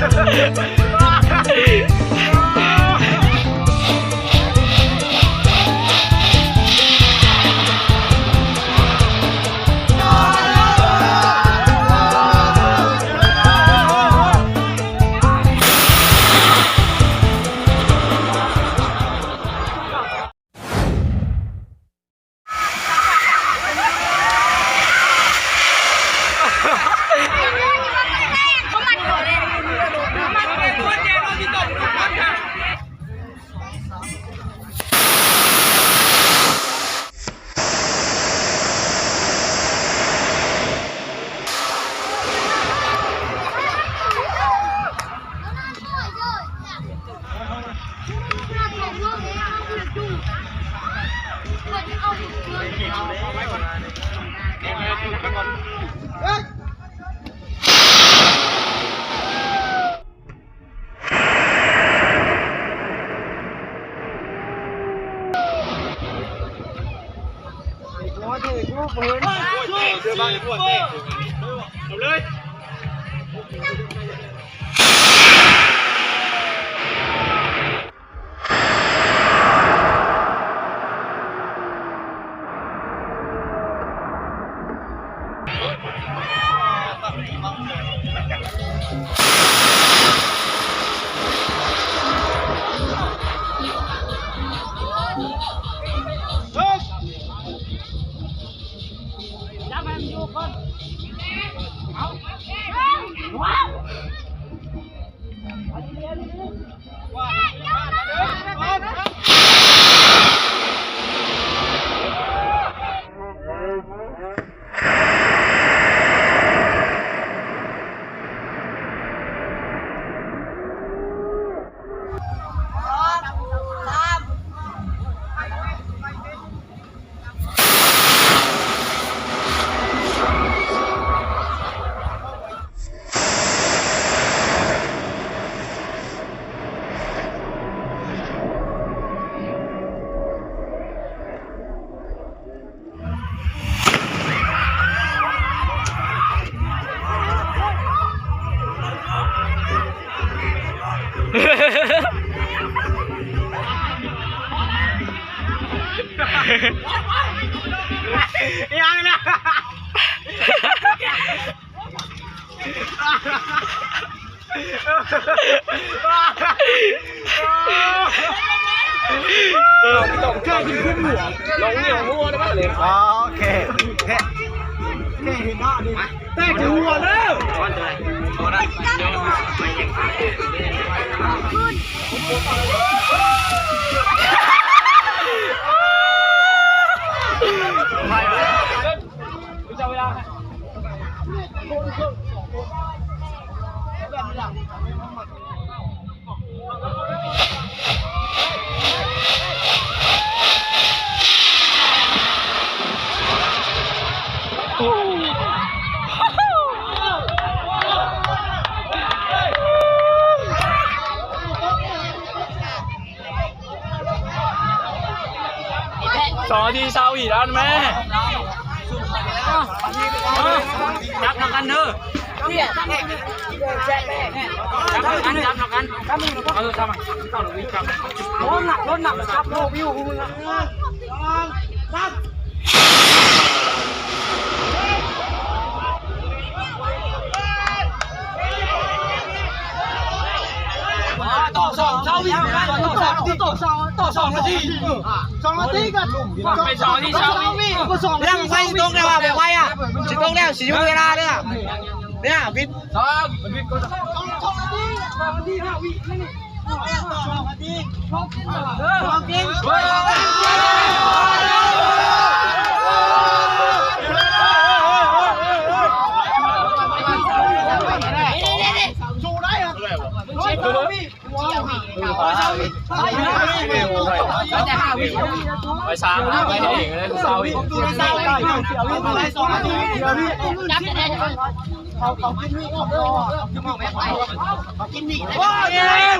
Gracias. ก่อนเดือ บางปว ลยยังนะต้องแค่กินขึ้นหัวลงเหนียวหัวได้ไหมเลยโอเคแค่แค่เห็นหน้าดิเตะถึงหัวแล้ว ก้อนเลยโอ้นะเดี๋ยวไปยังไง สองนาทีเช้าอีกแล้วนะแม่จับหนักกันเนอะจับหนักกันจับหนักกันเออทำไมเข้าหรือวิ่งจับร้อนหนักร้อนหนักจับโลวิวของมึงอะ ต่อสองเท่าวิ่งต่อสองต่อสองต่อสองนาทีสองนาทีกันไปสองที่เช้าวิ่งก็สองเรื่องไฟสิตรงแล้วแบบไฟอะสิตรงแล้วสิอยู่เวลาเนี่ยเนี่ยวิทย์สองสองนาทีสองนาทีห้าวินี่สองนาทีสองจริงสองจริงสู้ได้เหรอร้อยสองวิว้าวร้อยสองวิร้อยสองวิ จะห้าวิ่ง ไปช้านะไปเองเลยเช้าอีกดูได้ได้เสียววิอะไรสาทีเสียววิจับได้เขาเขากินนี่ก็พอเขากินนี่ไม่ไปเขากินนี่ว้าวเอง